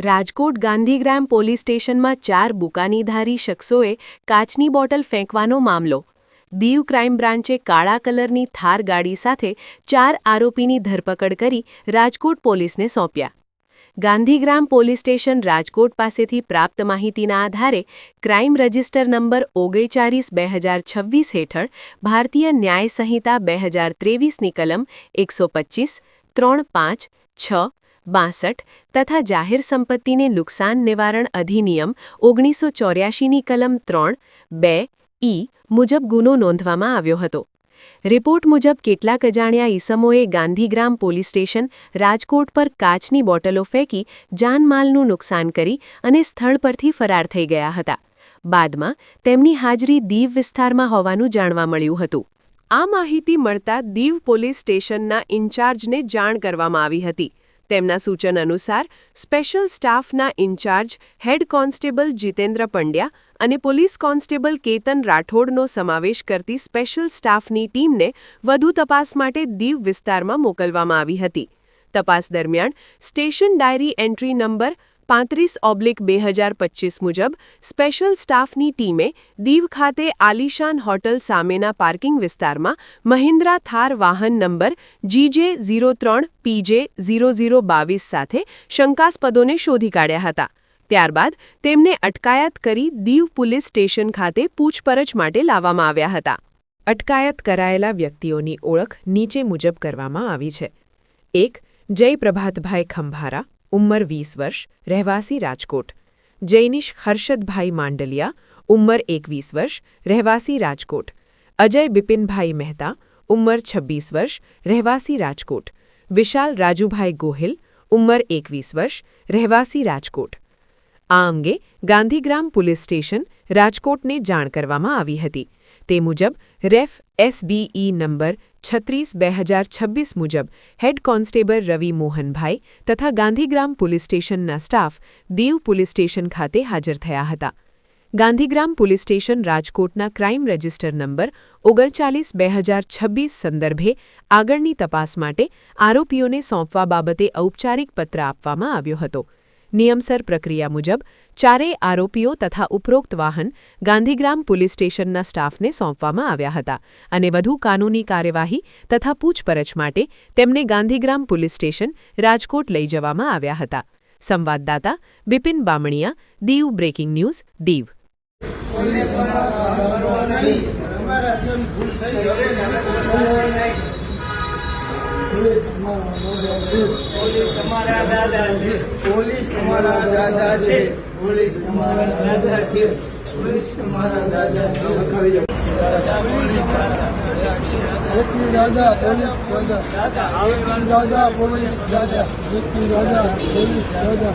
Rajkot Gandhigram police સ્ટેશનમાં ચાર બુકાનીધારી શખ્સોએ કાચની બોટલ ફેંકવાનો મામલો. દીવ ક્રાઇમ બ્રાન્ચે કાળા કલરની થાર ગાડી સાથે ચાર આરોપીની ધરપકડ કરી રાજકોટ પોલીસને સોંપ્યા. ગાંધીગ્રામ પોલીસ સ્ટેશન રાજકોટ પાસેથી પ્રાપ્ત માહિતીના આધારે ક્રાઇમ રજિસ્ટર નંબર ઓગણચાલીસ બે હજાર છવ્વીસ હેઠળ ભારતીય ન્યાય સંહિતા બે હજાર ત્રેવીસની કલમ એકસો પચીસ, ત્રણ પાંચ, છ બાસઠ તથા જાહેર સંપત્તિને નુકસાન નિવારણ અધિનિયમ ઓગણીસો ચોર્યાશીની કલમ ત્રણ, બે, ઈ મુજબ ગુનો નોંધવામાં આવ્યો હતો. રિપોર્ટ મુજબ કેટલાક અજાણ્યા ઈસમોએ ગાંધીગ્રામ પોલીસ સ્ટેશન રાજકોટ પર કાચની બોટલો ફેંકી જાનમાલનું નુકસાન કરી અને સ્થળ પરથી ફરાર થઈ ગયા હતા. બાદમાં તેમની હાજરી દીવ વિસ્તારમાં હોવાનું જાણવા મળ્યું હતું. આ માહિતી મળતા દીવ પોલીસ સ્ટેશનના ઇન્ચાર્જને જાણ કરવામાં આવી હતી. તેમના સૂચન અનુસાર, સ્પેશિયલ સ્ટાફના in-charge head constable Jitendra Pandya અને પોલીસ કોન્સ્ટેબલ કેતન રાઠોડનો સમાવેશ કરતી સ્પેશિયલ સ્ટાફની ટીમને વધુ તપાસ માટે દીવ વિસ્તારમાં મોકલવામાં આવી હતી. તપાસ દરમિયાન સ્ટેશન ડાયરી એન્ટ્રી નંબર પાંત્રીસ ઓબ્લિક બે હજાર પચીસ મુજબ સ્પેશિયલ સ્ટાફની ટીમે દીવ ખાતે આલિશાન હોટલ સામેના પાર્કિંગ વિસ્તારમાં મહિન્દ્રા થાર વાહન નંબર જીજે ઝીરો ત્રણ પીજે ઝીરો ઝીરો બાવીસ સાથે શંકાસ્પદોને શોધી કાઢ્યા હતા. ત્યારબાદ તેમને અટકાયત કરી દીવ પોલીસ સ્ટેશન ખાતે પૂછપરછ માટે લાવવામાં આવ્યા હતા. અટકાયત કરાયેલા વ્યક્તિઓની ઓળખ નીચે મુજબ કરવામાં આવી છે. એક જય પ્રભાતભાઈ ખંભારા ઉંમર વીસ વર્ષ રહેવાસી રાજકોટ જૈનિશ હર્ષદભાઈ માંડલિયા ઉંમર એકવીસ વર્ષ રહેવાસી રાજકોટ અજય બિપિનભાઈ મહેતા ઉંમર છવ્વીસ વર્ષ રહેવાસી રાજકોટ વિશાલ રાજુભાઈ ગોહિલ ઉંમર એકવીસ વર્ષ રહેવાસી રાજકોટ આ અંગે ગાંધીગ્રામ પોલીસ સ્ટેશન રાજકોટને જાણ કરવામાં આવી હતી તે મુજબ, રેફ એસબીઈ નંબર છત્રીસ બે હજાર છવ્વીસ મુજબ, હેડ કોન્સ્ટેબલ રવિ મોહનભાઈ તથા ગાંધીગ્રામ પોલીસ સ્ટેશનના સ્ટાફ દીવ પોલીસ સ્ટેશન ખાતે હાજર થયા હતા. ગાંધીગ્રામ પોલીસ સ્ટેશન રાજકોટના ક્રાઇમ રજિસ્ટર નંબર ઓગણચાલીસ બે હજાર છવ્વીસ સંદર્ભે આગળની તપાસ માટે આરોપીઓને સોંપવા બાબતે ઔપચારિક પત્ર આપવામાં આવ્યો હતો. નિયમસર પ્રક્રિયા મુજબ ચારેય આરોપીઓ તથા ઉપરોક્ત વાહન ગાંધીગ્રામ પોલીસ સ્ટેશનના સ્ટાફને સોંપવામાં આવ્યા હતા અને વધુ કાનૂની કાર્યવાહી તથા પૂછપરછ માટે તેમને ગાંધીગ્રામ પોલીસ સ્ટેશન રાજકોટ લઈ જવામાં આવ્યા હતા. સંવાદદાતા Bipin Bamaniya, Diu breaking news, Diu. Police અમારા દાદા છે. પોલીસ અમારા દાદા છે. પોલીસ અમારા દાદા છે. પોલીસ અમારા દાદા છે. દાદા પોલીસ દાદા. દાદા. દાદા પોલીસ દાદા. લક્ષ્મી દાદા પોલીસ દાદા.